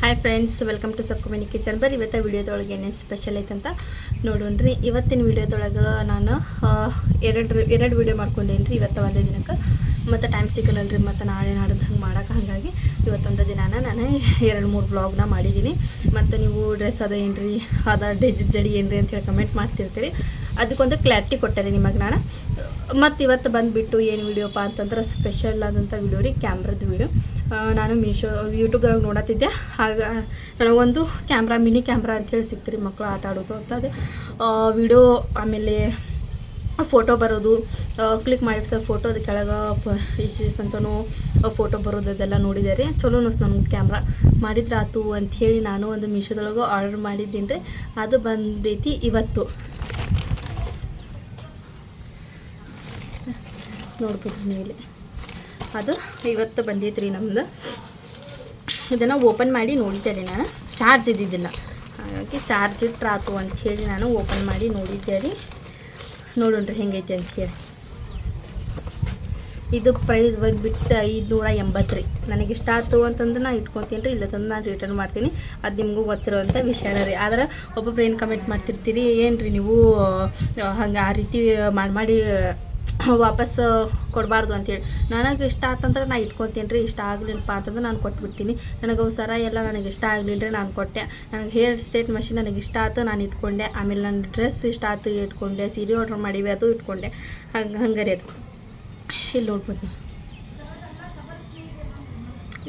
Hi friends welcome to Sakkumini kitchen ಬರ್ರಿ, ಇವತ್ತು ವೀಡಿಯೋದೊಳಗೆ ಏನೇನು ಸ್ಪೆಷಲ್ ಐತಂತ ನೋಡೋಣ್ರಿ. ಇವತ್ತಿನ ವೀಡಿಯೋದೊಳಗೆ ನಾನು ಎರಡು ಎರಡು ವಿಡಿಯೋ ಮಾಡ್ಕೊಂಡೇನಿ ರೀ ಇವತ್ತು ಒಂದೇ ದಿನಕ್ಕೆ. ಮತ್ತು ಟೈಮ್ ಸಿಗಲ್ಲಲ್ರಿ, ಮತ್ತು ನಾಳೆ ನಾಡ್ದು ಹಂಗೆ ಮಾಡೋಕೆ ಹಾಗಾಗಿ ಇವತ್ತೊಂದು ದಿನಾನ ನಾನು ಎರಡು ಮೂರು ಬ್ಲಾಗ್ನ ಮಾಡಿದ್ದೀನಿ ಮತ್ತು ನೀವು ಡ್ರೆಸ್ ಅದ ಏನ್ರಿ, ಅದ ಜಡಿ ಏನ್ರಿ ಅಂತೇಳಿ ಕಮೆಂಟ್ ಮಾಡ್ತಿರ್ತೀರಿ. ಅದಕ್ಕೊಂದು ಕ್ಲಾರಿಟಿ ಕೊಟ್ಟೆ ನಿಮಗೆ ನಾನು. ಮತ್ತು ಇವತ್ತು ಬಂದುಬಿಟ್ಟು ಏನು ವೀಡಿಯೋಪ್ಪ ಅಂತಂದ್ರೆ ಸ್ಪೆಷಲ್ ಆದಂಥ ವಿಡಿಯೋ ರೀ ಕ್ಯಾಮ್ರದ್ದು ವಿಡಿಯೋ ನಾನು ಮೀಶೋ ಯೂಟ್ಯೂಬ್ದೊಳಗೆ ನೋಡತ್ತಿದ್ದೆ ಆಗ ನನಗೊಂದು ಕ್ಯಾಮ್ರಾ ಮಿನಿ ಕ್ಯಾಮ್ರಾ ಅಂತೇಳಿ ಸಿಕ್ತು ಮಕ್ಕಳು ಆಟ ಆಡೋದು ಅಂತ ಅದು. ವೀಡಿಯೋ ಆಮೇಲೆ ಫೋಟೋ ಬರೋದು ಕ್ಲಿಕ್ ಮಾಡಿರ್ತಾರೆ ಫೋಟೋ ಅದು ಕೆಳಗೆ ಇಷ್ಟು ಸಣ್ಣ ಸಣ್ಣ ಫೋಟೋ ಬರೋದು ಅದೆಲ್ಲ ನೋಡಿದೆ ರೀ ಚಲೋ ಅನಿಸ್ತು ನಮ್ಗೆ ಕ್ಯಾಮ್ರಾ ಮಾಡಿದ್ರೆ ಆತು ಅಂಥೇಳಿ ನಾನು ಒಂದು ಮೀಶೋದೊಳಗೆ ಆರ್ಡರ್ ಮಾಡಿದ್ದೀನಿ ರೀ ಅದು ಬಂದೈತಿ ಇವತ್ತು. ನೋಡ್ಬೋದು ಇಲ್ಲಿ. ಅದು ಇವತ್ತು ಬಂದೈತೆ ರೀ ನಮ್ದು. ಇದನ್ನು ಓಪನ್ ಮಾಡಿ ನೋಡಿದ್ದೆ ರೀ ನಾನು. ಚಾರ್ಜ್ ಇದ್ದಿದ್ದಿಲ್ಲ. ಹಾಗಾಗಿ ಚಾರ್ಜ್ ಇಟ್ರೆ ಆತು ಅಂಥೇಳಿ ನಾನು ಓಪನ್ ಮಾಡಿ ನೋಡಿದ್ದೆ ರೀ ನೋಡೋಣ್ರಿ ಹೆಂಗೈತೆ ಅಂಥೇಳಿ ಇದು ಪ್ರೈಸ್ ಬಂದುಬಿಟ್ಟು ಐದುನೂರ ಎಂಬತ್ತು ರೀ ನನಗೆ ಇಷ್ಟ ಆಯ್ತು ಅಂತಂದ್ರೆ ನಾನು ಇಟ್ಕೊತೀನಿ ರೀ ಇಲ್ಲ ತಂದು ನಾನು ರಿಟರ್ನ್ ಮಾಡ್ತೀನಿ. ಅದು ನಿಮಗೂ ಗೊತ್ತಿರುವಂಥ ವಿಷಯನ ರೀ. ಆದ್ರೆ ಒಬ್ಬೊಬ್ರು ಏನು ಕಮೆಂಟ್ ಮಾಡ್ತಿರ್ತೀರಿ ಏನು ರೀ ನೀವು ಹಂಗೆ ಆ ರೀತಿ ಮಾಡಿ ಮಾಡಿ ವಾಪಸ್ ಕೊಡಬಾರ್ದು ಅಂತೇಳಿ. ನನಗೆ ಇಷ್ಟ ಆತಂದ್ರೆ ನಾನು ಇಟ್ಕೊತೀನಿ ರೀ, ಇಷ್ಟ ಆಗಲಿಲ್ಲಪ್ಪ ಅಂತಂದ್ರೆ ನಾನು ಕೊಟ್ಬಿಡ್ತೀನಿ. ನನಗೆ ಅವು ಸರ ಎಲ್ಲ ನನಗೆ ಇಷ್ಟ ಆಗಲಿಲ್ಲ ರೀ, ನಾನು ಕೊಟ್ಟೆ. ನನಗೆ ಹೇರ್ ಸ್ಟೇಟ್ ಮಷಿನ್ ನನಗೆ ಇಷ್ಟ ಆಯ್ತು ನಾನು ಇಟ್ಕೊಂಡೆ. ಆಮೇಲೆ ನನ್ನ ಡ್ರೆಸ್ ಇಷ್ಟ ಆಯ್ತು ಇಟ್ಕೊಂಡೆ. ಸೀರೆ ಆರ್ಡ್ರ್ ಮಾಡಿವೆ ಅದು ಇಟ್ಕೊಂಡೆ. ಹಂಗೆ ಹಂಗೆ ರೀ ಅದು. ಇಲ್ಲಿ ನೋಡ್ಬೋದು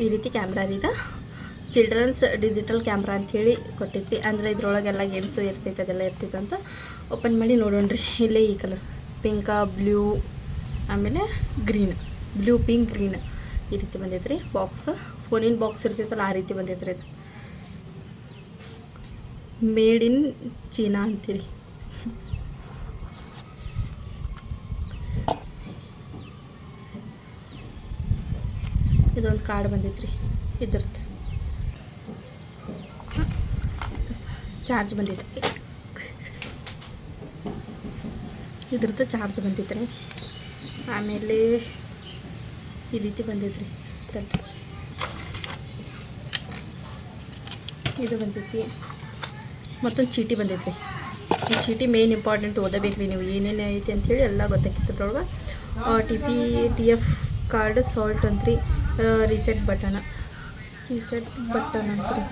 ಈ ರೀತಿ ಕ್ಯಾಮ್ರಾ ರೀ ಇದು ಚಿಲ್ಡ್ರನ್ಸ್ ಡಿಜಿಟಲ್ ಕ್ಯಾಮ್ರಾ ಅಂಥೇಳಿ ಕೊಟ್ಟಿದ್ರಿ. ಅಂದರೆ ಇದ್ರೊಳಗೆಲ್ಲ ಗೇಮ್ಸು ಇರ್ತೈತೆ, ಅದೆಲ್ಲ ಇರ್ತೈತೆ ಅಂತ. ಓಪನ್ ಮಾಡಿ ನೋಡೋಣ ರೀ ಇಲ್ಲೇ ಈ ಕಲರ್ ಪಿಂಕ, ಬ್ಲೂ, ಆಮೇಲೆ ಗ್ರೀನ್. ಬ್ಲೂ, ಪಿಂಕ್, ಗ್ರೀನ್ ಈ ರೀತಿ ಬಂದೈತೆ ರೀ ಬಾಕ್ಸ್ ಫೋನಿನ ಬಾಕ್ಸ್ ಇರ್ತೈತಲ್ಲ, ಆ ರೀತಿ ಬಂದೈತೆ ರೀ ಇದು ಮೇಡ್ ಇನ್ ಚೀನಾ ಅಂತೀರಿ. ಇದೊಂದು ಕಾರ್ಡ್ ಬಂದೈತೆ ರೀ ಇದ್ರದ್ದು ಚಾರ್ಜ್ ಬಂದೈತೆ ಇದ್ರದ್ದು ಚಾರ್ಜ್ ಬಂದಿತ್ತು ರೀ. ಆಮೇಲೆ ಈ ರೀತಿ ಬಂದೈತೆ ರೀ. ತಡ್ರಿ. ಇದು ಬಂದೈತಿ ಮತ್ತೊಂದು ಚೀಟಿ ಬಂದೈತೆ ರೀ. ಈ ಚೀಟಿ ಮೇನ್ ಇಂಪಾರ್ಟೆಂಟ್ ಓದಬೇಕು ರೀ ನೀವು. ಏನೇನು ಐತಿ ಅಂಥೇಳಿ ಎಲ್ಲ ಗೊತ್ತಾಗಿತ್ತು ನೋಡುವ T P, T F card slot ಅಂತ್ರಿ reset button reset button ಅಂತ್ರಿ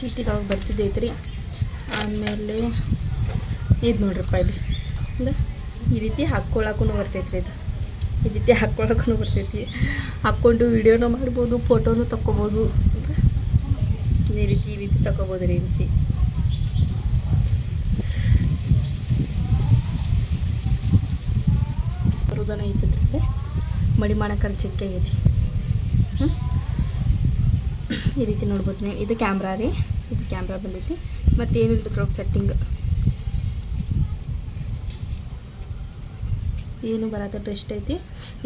ಚೀಟಿದೊಳಗೆ ಬರ್ತಿದ್ದೈತೆ ರೀ. ಆಮೇಲೆ ಇದು ನೋಡ್ರಪ್ಪ ಇಲ್ಲಿ. ಈ ರೀತಿ ಹಾಕ್ಕೊಳಕ್ಕೂ ಬರ್ತೈತೆ ರೀ ಇದು. ಈ ರೀತಿ ಹಾಕ್ಕೊಳಕ್ಕೂ ಬರ್ತೈತಿ. ಹಾಕ್ಕೊಂಡು ವಿಡಿಯೋನೂ ಮಾಡ್ಬೋದು, ಫೋಟೋನು ತಕ್ಕೊಬೋದು. ಈ ರೀತಿ ಈ ರೀತಿ ತಗೋಬೋದು ರೀ ಈ ರೀತಿ. ಬರೋದನ್ನ ಐತೈತ್ರಿ ಮಡಿ ಮಾಡೋಕ್ಕೆ ಚಿಕ್ಕ ಐತಿ ಹ್ಞೂ ಈ ರೀತಿ ನೋಡ್ಬೋದು ನೀವು. ಇದು ಕ್ಯಾಮ್ರಾ ರೀ. ಇದು ಕ್ಯಾಮ್ರಾ ಬಂದೈತಿ. ಮತ್ತು ಏನಿಲ್ಲ ಇದ್ರೊಳಗೆ ಸೆಟ್ಟಿಂಗ್? ಏನು ಬರತ್ತ ಟ್ರೆಸ್ಟ್ ಐತಿ?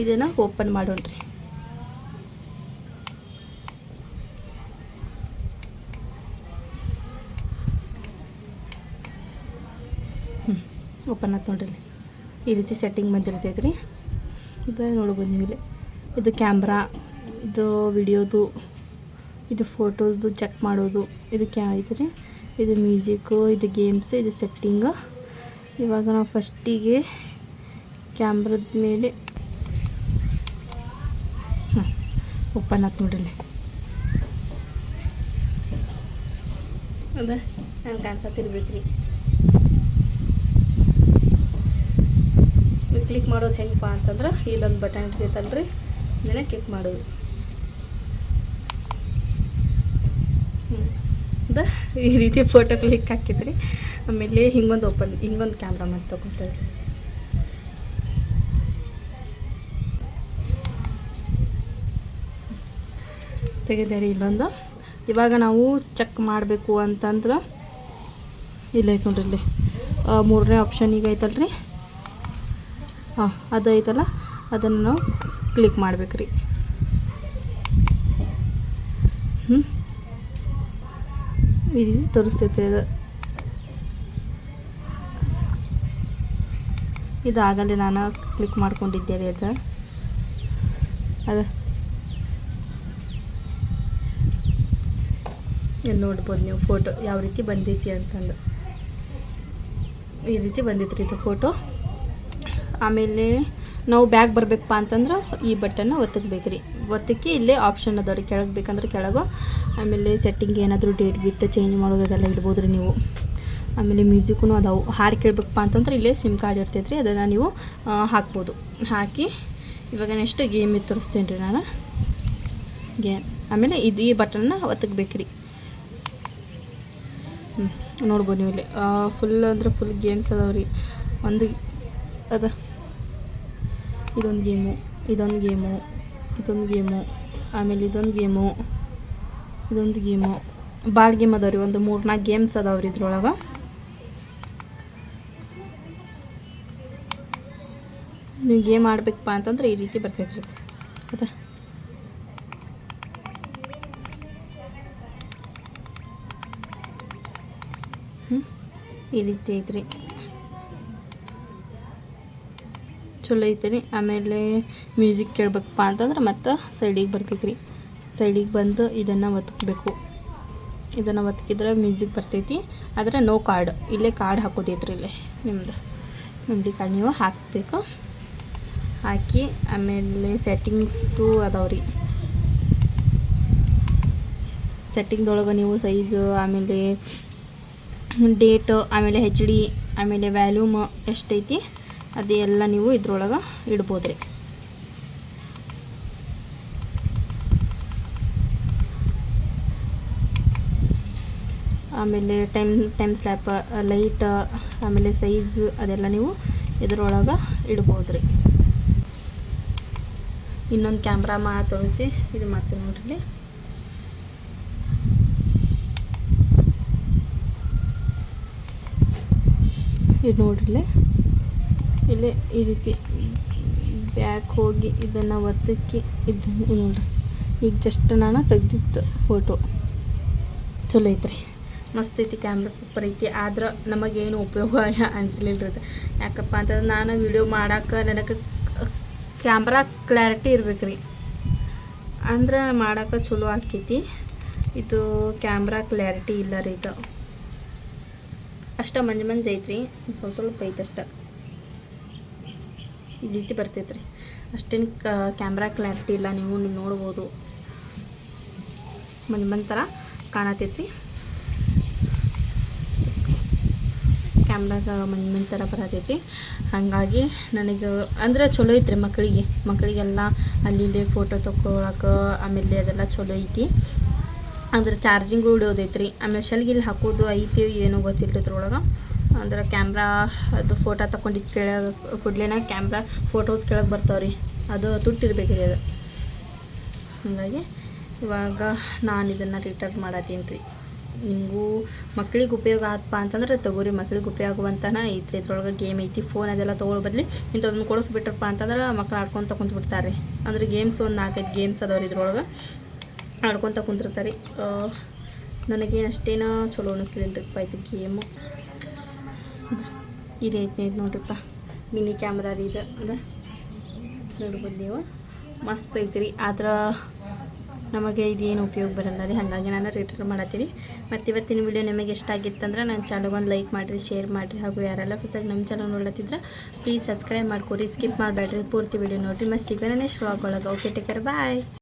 ಇದನ್ನು ಓಪನ್ ಮಾಡೋಣ್ರಿ ಹ್ಞೂ ಓಪನ್ ಆಯ್ತು ನೋಡ್ರಿ ಈ ರೀತಿ ಸೆಟ್ಟಿಂಗ್ ಬಂದಿರ್ತೈತೆ ರೀ ಇದು ನೋಡ್ಬೋದು ನೀವು ಇಲ್ಲಿ. ಇದು ಕ್ಯಾಮ್ರಾ. ಇದು ವಿಡಿಯೋದು. ಇದು ಫೋಟೋಸ್ದು ಚೆಕ್ ಮಾಡೋದು. ಇದು ಕ್ಯಾ ಇದು ರೀ ಇದು ಮ್ಯೂಸಿಕ್ಕು ಇದು ಗೇಮ್ಸ್, ಇದು ಸೆಟ್ಟಿಂಗ್. ಇವಾಗ ನಾವು ಫಸ್ಟಿಗೆ ಕ್ಯಾಮ್ರದ ಮೇಲೆ ಹಾಂ ಓಪನ್ ಆಯ್ತು ನೋಡ್ರಿ ಅದೇ ನಾನು ಕಾಣಿಸತ್ತಿರ್ಬೇಕು ರೀ ಕ್ಲಿಕ್ ಮಾಡೋದು ಹೆಂಗಪ್ಪ ಅಂತಂದ್ರೆ, ಇಲ್ಲೊಂದು ಬಟನ್ ಇರ್ತೈತಲ್ರಿ ಇದನ್ನೇ ಕ್ಲಿಕ್ ಮಾಡೋದು. ಅದ ಈ ರೀತಿ ಫೋಟೋ ಕ್ಲಿಕ್ ಹಾಕಿದ್ರಿ. ಆಮೇಲೆ ಹಿಂಗೊಂದು ಓಪನ್ ಹಿಂಗೊಂದು ಕ್ಯಾಮ್ರಾ ಮಾಡಿ ತಗೊಳ್ತಾರೆ ತೆಗೆದೇರಿ ಇಲ್ಲೊಂದು. ಇವಾಗ ನಾವು ಚೆಕ್ ಮಾಡಬೇಕು ಅಂತಂದ್ರೆ ಇಲ್ಲೈತೆ ನೋಡ್ರಿ ಇಲ್ಲಿ. ಮೂರನೇ ಆಪ್ಷನ್ ಈಗ ಐತಲ್ರಿ. ಹಾಂ ಅದು ಐತಲ್ಲ, ಅದನ್ನು ಕ್ಲಿಕ್ ಮಾಡ್ಬೇಕು ರೀ ಹ್ಞೂ ಈ ರೀತಿ ತೋರಿಸ್ತೈತೆ ಇದು ಇದು ಆಗಲೇ ನಾನು ಕ್ಲಿಕ್ ಮಾಡ್ಕೊಂಡಿದ್ದೆ ರೀ ಅದು ಅದು ಇಲ್ಲಿ ನೋಡ್ಬೋದು ನೀವು ಫೋಟೋ ಯಾವ ರೀತಿ ಬಂದೈತಿ ಅಂತಂದು ಈ ರೀತಿ ಬಂದಿತ್ತು ರೀ ಇದು ಫೋಟೋ ಆಮೇಲೆ ನಾವು ಬ್ಯಾಗ್ ಬರಬೇಕಪ್ಪ ಅಂತಂದ್ರೆ ಈ ಬಟನ್ನ ಒತ್ತಕ್ಬೇಕು ರೀ ಒತ್ತಕ್ಕೆ ಇಲ್ಲೇ ಆಪ್ಷನ್ ಅದಾವ ರೀ, ಕೆಳಗೆ ಬೇಕಂದ್ರೆ ಕೆಳಗೆ. ಆಮೇಲೆ ಸೆಟ್ಟಿಂಗ್ ಏನಾದರೂ ಡೇಟ್ ಗಿಟ್ ಚೇಂಜ್ ಮಾಡೋದು ಅದೆಲ್ಲ ಇಡ್ಬೋದು ರೀ ನೀವು. ಆಮೇಲೆ ಮ್ಯೂಸಿಕ್ಕೂ ಅದಾವು. ಹಾಡು ಕೇಳಬೇಕಪ್ಪ ಅಂತಂದ್ರೆ ಇಲ್ಲೇ ಸಿಮ್ ಕಾರ್ಡ್ ಇರ್ತೈತೆ ರೀ ಅದನ್ನು ನೀವು ಹಾಕ್ಬೋದು. ಹಾಕಿ ಇವಾಗ ನೆಕ್ಸ್ಟ್ ಗೇಮ್ ತೋರಿಸ್ತೇನೆ ರೀ ನಾನು. ಗೇಮ್ ಆಮೇಲೆ ಇದು ಈ ಬಟನ್ನ ಒತ್ತಕ್ಬೇಕು ರೀ ಹ್ಞೂ ನೋಡ್ಬೋದು ನೀವು ಇಲ್ಲಿ. ಫುಲ್ ಅಂದ್ರೆ ಫುಲ್ ಗೇಮ್ಸ್ ಅದಾವೆ ರೀ ಒಂದು ಅದ. ಇದೊಂದು ಗೇಮು ಇದೊಂದು ಗೇಮು ಇದೊಂದು ಗೇಮು, ಆಮೇಲೆ ಇದೊಂದು ಗೇಮು ಇದೊಂದು ಗೇಮು. ಭಾಳ ಗೇಮ್ ಅದಾವೆ ರೀ ಒಂದು ಮೂರು ನಾಲ್ಕು ಗೇಮ್ಸ್ ಅದಾವೆ ರೀ ಇದ್ರೊಳಗೆ. ನೀವು ಗೇಮ್ ಆಡ್ಬೇಕಪ್ಪ ಅಂತಂದ್ರೆ ಈ ರೀತಿ ಬರ್ತೈತೆ ರೀ ಅದ. ಈ ರೀತಿ ಐತ್ರಿ. ಚಲೋ ಐತೆ ರೀ ಆಮೇಲೆ ಮ್ಯೂಸಿಕ್ ಕೇಳ್ಬೇಕಪ್ಪ ಅಂತಂದ್ರೆ ಮತ್ತೆ ಸೈಡಿಗೆ ಬರ್ತೈತೆ ರೀ ಸೈಡಿಗೆ ಬಂದು ಇದನ್ನು ಒತ್ಕಬೇಕು. ಇದನ್ನು ಒತ್ಕಿದ್ರೆ ಮ್ಯೂಸಿಕ್ ಬರ್ತೈತಿ. ಆದರೆ ನೋ ಕಾರ್ಡ್ ಇಲ್ಲೇ ಕಾರ್ಡ್ ಹಾಕೋದೈತ್ರಿ ಇಲ್ಲೇ ನಿಮ್ಮದು ಮೆಮ್ರಿ ಕಾರ್ಡ್ ನೀವು ಹಾಕಬೇಕು. ಹಾಕಿ ಆಮೇಲೆ ಸೆಟ್ಟಿಂಗ್ಸು ಅದಾವೆ ರೀ ಸೆಟ್ಟಿಂಗ್ದೊಳಗೆ ನೀವು ಸೈಜು ಆಮೇಲೆ ಡೇಟ್ ಆಮೇಲೆ ಹೆಚ್ ಡಿ ಆಮೇಲೆ ವ್ಯಾಲ್ಯೂಮ್ ಎಷ್ಟೈತಿ? ಅದೆಲ್ಲ ನೀವು ಇದ್ರೊಳಗೆ ಇಡ್ಬೋದು ರೀ ಆಮೇಲೆ ಟೈಮ್ ಟೈಮ್ ಸ್ಲ್ಯಾಪ್, ಲೈಟ್, ಆಮೇಲೆ ಸೈಜ್ ಅದೆಲ್ಲ ನೀವು ಇದ್ರೊಳಗೆ ಇಡ್ಬೋದು ರೀ ಇನ್ನೊಂದು ಕ್ಯಾಮ್ರಾ ಮಾ ತೋರಿಸಿ, ಇದು ಮತ್ತೆ ನೋಡ್ರಿ. ಇದು ನೋಡ್ರಿಲೆ ಇಲ್ಲೇ ಈ ರೀತಿ ಬ್ಯಾಕ್ ಹೋಗಿ ಇದನ್ನು ಒತ್ತಕ್ಕಿ ಇದನ್ನು ನೋಡ್ರಿ. ಈಗ ಜಸ್ಟ್ ನಾನು ತೆಗ್ದಿತ್ತು ಫೋಟೋ ಚಲೋ ಐತ್ರಿ. ಮಸ್ತ್ ಐತಿ ಕ್ಯಾಮ್ರಾ ಸೂಪರ್ ಐತಿ. ಆದ್ರೆ ನಮಗೇನು ಉಪಯೋಗ ಅನ್ಸಲಿಲ್ಲ ರೀ ಅದು. ಯಾಕಪ್ಪ ಅಂತಂದ್ರೆ ನಾನು ವಿಡಿಯೋ ಮಾಡೋಕೆ ನನಗೆ ಕ್ಯಾಮ್ರಾ ಕ್ಲಾರಿಟಿ ಇರ್ಬೇಕು ರೀ ಅಂದ್ರೆ ಮಾಡೋಕೆ ಚಲೋ ಆಕೈತಿ. ಇದು ಕ್ಯಾಮ್ರಾ ಕ್ಲಾರಿಟಿ ಇಲ್ಲ ರೀ ಇದು. ಅಷ್ಟ ಮಂಜು ಮಂಜು ಐತ್ರಿ. ಸ್ವಲ್ಪ ಸ್ವಲ್ಪ ಐತೆ ಈ ರೀತಿ ಬರ್ತೈತೆ ರೀ ಅಷ್ಟೇನು ಕ್ಯಾಮ್ರಾ ಕ್ಲಾರಿಟಿ ಇಲ್ಲ, ನೀವು ನೋಡ್ಬೋದು. ಮನೆ ಥರ ಕಾಣತೈತ್ರಿ. ಕ್ಯಾಮ್ರಾಗ ಮನೆ ಮನೆ ಥರ ಬರತೈತ್ರಿ. ಹಾಗಾಗಿ ನನಗೆ, ಅಂದ್ರೆ ಚಲೋ ಐತ್ರಿ ಮಕ್ಕಳಿಗೆ ಮಕ್ಕಳಿಗೆಲ್ಲ ಅಲ್ಲಿ ಇಲ್ಲಿ ಫೋಟೋ ತಗೊಳಕ್ಕೆ ಆಮೇಲೆ ಅದೆಲ್ಲ ಚಲೋ ಐತಿ. ಅಂದ್ರೆ ಚಾರ್ಜಿಂಗು ಹಿಡಿಯೋದೈತ್ರಿ ಆಮೇಲೆ ಶೆಲ್ಗಿಲ್ಲಿ ಹಾಕೋದು ಐತಿ ಏನೋ ಗೊತ್ತಿಲ್ಲ ಇದ್ರೊಳಗೆ. ಅಂದ್ರೆ ಕ್ಯಾಮ್ರಾ, ಅದು ಫೋಟೋ ತಗೊಂಡಿದ್ದು ಕೆಳಗೆ ಕೂಡ್ಲೇನ ಕ್ಯಾಮ್ರಾ ಫೋಟೋಸ್ ಕೆಳಗೆ ಬರ್ತಾವ್ರಿ. ಅದು ತುಟ್ಟಿರ್ಬೇಕು ರೀ ಅದು. ಹಾಗಾಗಿ ಇವಾಗ ನಾನು ಇದನ್ನು ರಿಟರ್ನ್ ಮಾಡತ್ತೀನಿ ರೀ ನಿಮಗೂ ಮಕ್ಳಿಗೆ ಉಪಯೋಗ ಆತಪ್ಪ ಅಂತಂದ್ರೆ ತಗೋರಿ, ಮಕ್ಳಿಗೆ ಉಪಯೋಗವಂತನ ಐತ್ರಿ ಇದ್ರೊಳಗೆ ಗೇಮ್ ಐತಿ ಫೋನ್ ಅದೆಲ್ಲ ತೊಗೊಳ್ಳೋ ಬದಲಿ ಇಂಥದನ್ನ ಕೊಡಿಸ್ಬಿಟ್ರಪ್ಪ ಅಂತಂದ್ರೆ ಮಕ್ಳು ಆಡ್ಕೊಂಡು ತಗೊಂತ ರೀ ಅಂದ್ರೆ ಗೇಮ್ಸ್ ಒಂದು ನಾಲ್ಕೈದು ಗೇಮ್ಸ್ ಅದಾವ್ರಿ ಇದ್ರೊಳಗೆ. ಆಡ್ಕೊತ ಕುಂತಿರ್ತಾರೆ. ನನಗೇನು ಅಷ್ಟೇನೋ ಚಲೋ ಅನಿಸ್ಲಿಲ್ಲ ರೀ ಗೇಮು ರೀತಿ ಐತೆ ನೋಡ್ರಿಪ್ಪ. ಮಿನಿ ಕ್ಯಾಮ್ರಾ ರೀ ಇದು. ಅದ. ನೋಡ್ಬೋದು ನೀವು. ಮಸ್ತ್ ರೀ. ಆದ್ರೆ ನಮಗೆ ಇದೇನು ಉಪಯೋಗ ಬರಲ್ಲ ರೀ. ಹಾಗಾಗಿ ನಾನು ರಿಟರ್ನ್ ಮಾಡತ್ತೀನಿ. ಮತ್ತು ಇವತ್ತಿನ ವಿಡಿಯೋ ನಿಮಗೆ ಇಷ್ಟ ಆಗಿತ್ತಂದ್ರೆ ನನ್ನ ಚಾನಲ್ಗೆ ಒಂದು ಲೈಕ್ ಮಾಡಿರಿ ಶೇರ್ ಮಾಡಿರಿ. ಹಾಗೂ ಯಾರೆಲ್ಲ ಹೊಸದಾಗಿ ನಮ್ಮ ಚಾನಲ್ ನೋಡ್ಲತ್ತಿದ್ರೆ ಪ್ಲೀಸ್ ಸಬ್ಸ್ಕ್ರೈಬ್ ಮಾಡ್ಕೊರಿ. ಸ್ಕಿಪ್ ಮಾಡಬೇಡ್ರಿ. ಪೂರ್ತಿ ವಿಡಿಯೋ ನೋಡಿರಿ. ಮತ್ತು ಸಿಗೋಣ ನೆಕ್ಸ್ಟ್ ಒಳಗೆ. ಓಕೆ ಟೇಕರ್ ಬಾಯ್